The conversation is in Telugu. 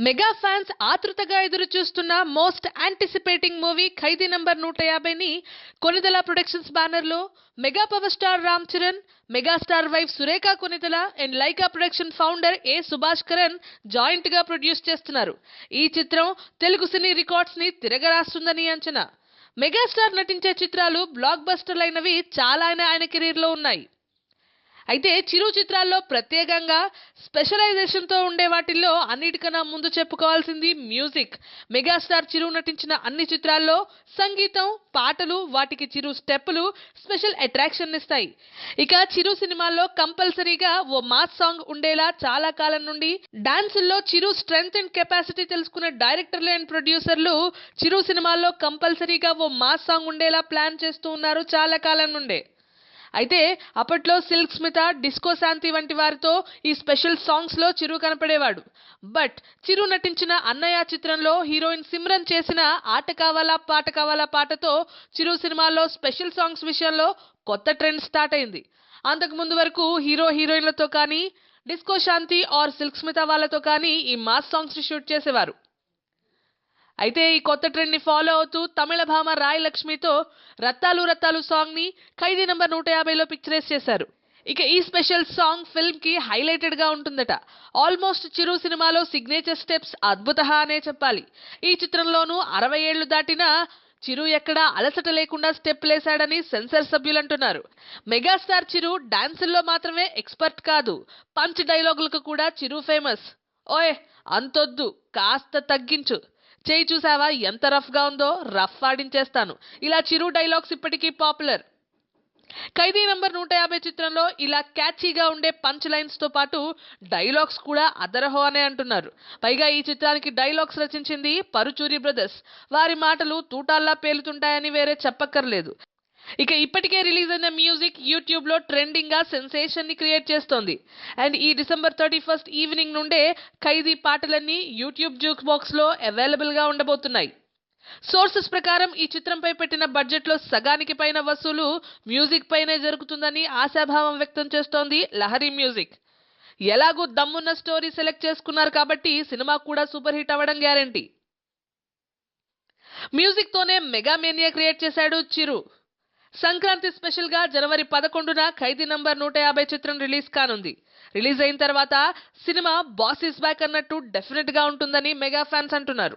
మెగా ఫ్యాన్స్ ఆతృతగా ఎదురు చూస్తున్న most anticipating movie Khaidi number నూట యాభైని కొనిదల ప్రొడక్షన్స్ బ్యానర్లో mega power star Ram Charan megastar wife Surekha Konidela and Lyca production founder A Subhash Karan జాయింట్గా ప్రొడ్యూస్ చేస్తున్నారు. ఈ చిత్రం తెలుగు సినీ రికార్డ్స్ని తిరగరాస్తుందని అంచనా. మెగాస్టార్ నటించే చిత్రాలు బ్లాక్ బస్టర్లైనవి చాలా ఆయన కెరీర్లో ఉన్నాయి. అయితే చిరు చిత్రాల్లో ప్రత్యేకంగా స్పెషలైజేషన్తో ఉండే వాటిల్లో అన్నిటికన్నా ముందు చెప్పుకోవాల్సింది మ్యూజిక్. మెగాస్టార్ చిరు నటించిన అన్ని చిత్రాల్లో సంగీతం పాటలు వాటికి చిరు స్టెప్పులు స్పెషల్ అట్రాక్షన్ ఇస్తాయి. ఇక చిరు సినిమాల్లో కంపల్సరీగా ఓ మాస్ సాంగ్ ఉండేలా చాలా కాలం నుండి డాన్సుల్లో చిరు స్ట్రెంగ్త్ అండ్ కెపాసిటీ తెలుసుకునే డైరెక్టర్లు అండ్ ప్రొడ్యూసర్లు చిరు సినిమాల్లో కంపల్సరీగా ఓ మాస్ సాంగ్ ఉండేలా ప్లాన్ చేస్తూ ఉన్నారు చాలా కాలం నుండే. అయితే అప్పట్లో సిల్క్ స్మిత డిస్కో శాంతి వంటి వారితో ఈ స్పెషల్ సాంగ్స్లో చిరు కనపడేవాడు. బట్ చిరు నటించిన అన్నయ్య చిత్రంలో హీరోయిన్ సిమ్రన్ చేసిన ఆట కావాలా పాట కావాలా పాటతో చిరు సినిమాలో స్పెషల్ సాంగ్స్ విషయంలో కొత్త ట్రెండ్ స్టార్ట్ అయింది. అంతకు ముందు వరకు హీరో హీరోయిన్లతో కానీ డిస్కో శాంతి ఆర్ సిల్క్ స్మిత వాళ్ళతో కానీ ఈ మాస్ సాంగ్స్ షూట్ చేసేవారు. అయితే ఈ కొత్త ట్రెండ్ని ఫాలో అవుతూ తమిళ భామ రాయ్ లక్ష్మితో రత్తాలు రత్తాలు సాంగ్ని ఖైదీ నంబర్ నూట యాభైలో పిక్చరైజ్ చేశారు. ఇక ఈ స్పెషల్ సాంగ్ ఫిల్మ్కి హైలైటెడ్గా ఉంటుందట. ఆల్మోస్ట్ చిరు సినిమాలో సిగ్నేచర్ స్టెప్స్ అద్భుత అనే చెప్పాలి. ఈ చిత్రంలోనూ అరవై ఏళ్ళు దాటినా చిరు ఎక్కడా అలసట లేకుండా స్టెప్ లేశాడని సెన్సార్ సభ్యులు అంటున్నారు మెగాస్టార్ చిరు డాన్సుల్లో మాత్రమే ఎక్స్పర్ట్ కాదు. పంచ్ డైలాగులకు కూడా చిరు ఫేమస్ ఓయ్ అంతొద్దు కాస్త తగ్గించు. చేయి చూసావా? ఎంత రఫ్గా ఉందో? రఫ్ ఆడించేస్తాను. ఇలా చిరు డైలాగ్స్ ఇప్పటికీ పాపులర్. ఖైదీ నంబర్ నూట యాభై చిత్రంలో ఇలా క్యాచీగా ఉండే పంచ్ లైన్స్తో పాటు డైలాగ్స్ కూడా అదరహో అనే అంటున్నారు. పైగా ఈ చిత్రానికి డైలాగ్స్ రచించింది పరుచూరి బ్రదర్స్. వారి మాటలు తూటాల్లా పేలుతుంటాయని వేరే చెప్పక్కర్లేదు. ఇక ఇప్పటికే రిలీజ్ అయిన మ్యూజిక్ యూట్యూబ్లో ట్రెండింగ్గా సెన్సేషన్ని క్రియేట్ చేస్తోంది. అండ్ ఈ డిసెంబర్ థర్టీ ఫస్ట్ ఈవినింగ్ నుండే ఖైదీ పాటలన్నీ యూట్యూబ్ జూక్ బాక్స్లో అవైలబుల్గా ఉండబోతున్నాయి. సోర్సెస్ ప్రకారం ఈ చిత్రంపై పెట్టిన బడ్జెట్లో సగానికి పైన వసూలు మ్యూజిక్ పైనే జరుగుతుందని ఆశాభావం వ్యక్తం చేస్తోంది లహరి మ్యూజిక్. ఎలాగూ దమ్మున్న స్టోరీ సెలెక్ట్ చేసుకున్నారు కాబట్టి సినిమా కూడా సూపర్ హిట్ అవ్వడం గ్యారంటీ. మ్యూజిక్ తోనే మెగా మేనియా క్రియేట్ చేశాడు చిరు. సంక్రాంతి స్పెషల్గా జనవరి పదకొండున ఖైదీ నంబర్ నూట యాభై చిత్రం రిలీజ్ కానుంది. రిలీజ్ అయిన తర్వాత సినిమా బాస్ ఇస్ బ్యాక్ అన్నట్టు డెఫినెట్గా ఉంటుందని మెగా ఫ్యాన్స్ అంటున్నారు.